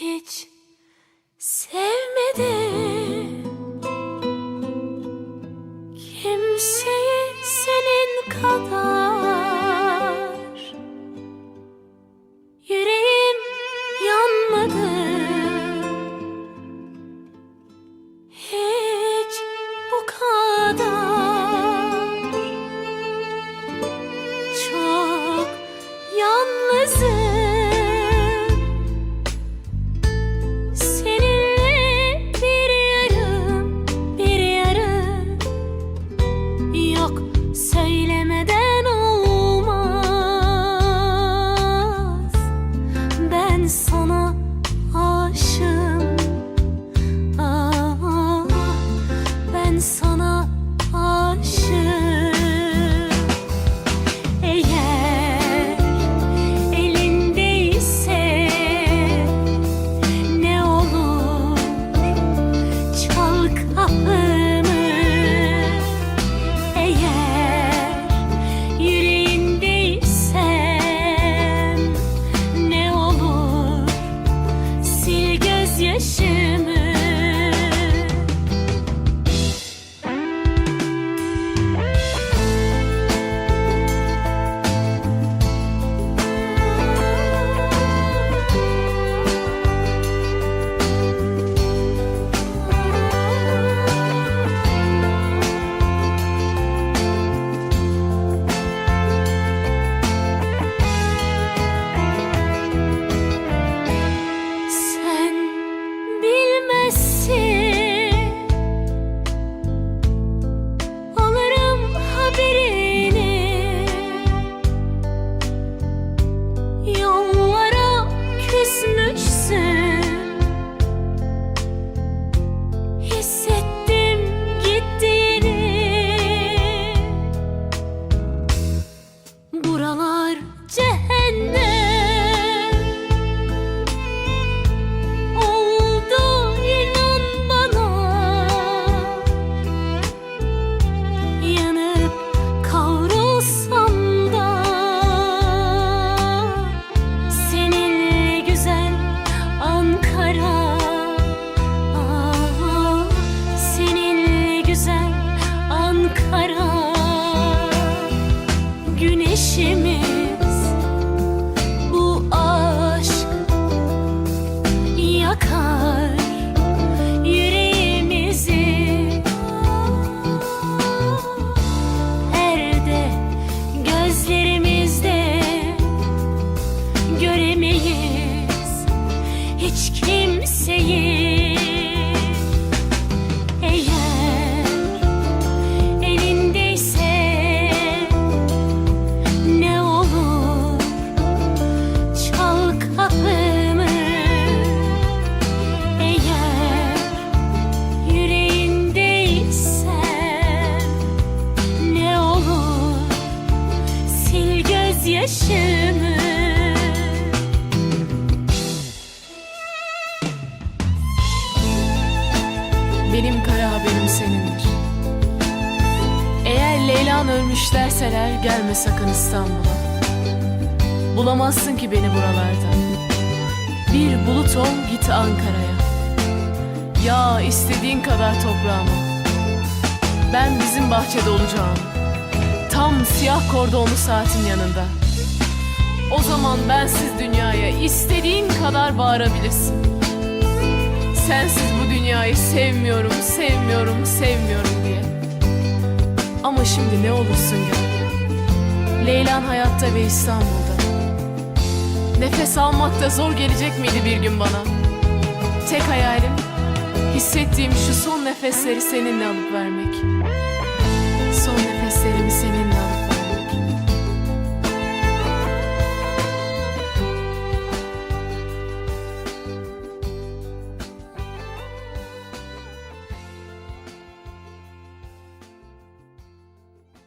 hiç sevmedim kimseyi senin kadar sana Buralar cehennem. Oldu inan bana. Yanıp kavrulsam da Seninle güzel Ankara. Ah, Seninle güzel Ankara Benim kara haberim senindir. Eğer Leyla'm ölmüş derseler gelme sakın İstanbul'a. Bulamazsın ki beni buralarda. Bir bulut ol git Ankara'ya. Ya istediğin kadar toprağıma. Ben bizim bahçede olacağım. Tam siyah kordonlu saatin yanında. O zaman bensiz dünyaya istediğin kadar bağırabilirsin. Sensiz bu dünyayı sevmiyorum, sevmiyorum, sevmiyorum diye. Ama şimdi ne olursun gel. Leylan hayatta ve İstanbul'da. Nefes almak da zor gelecek miydi bir gün bana? Tek hayalim hissettiğim şu son nefesleri seninle alıp vermek.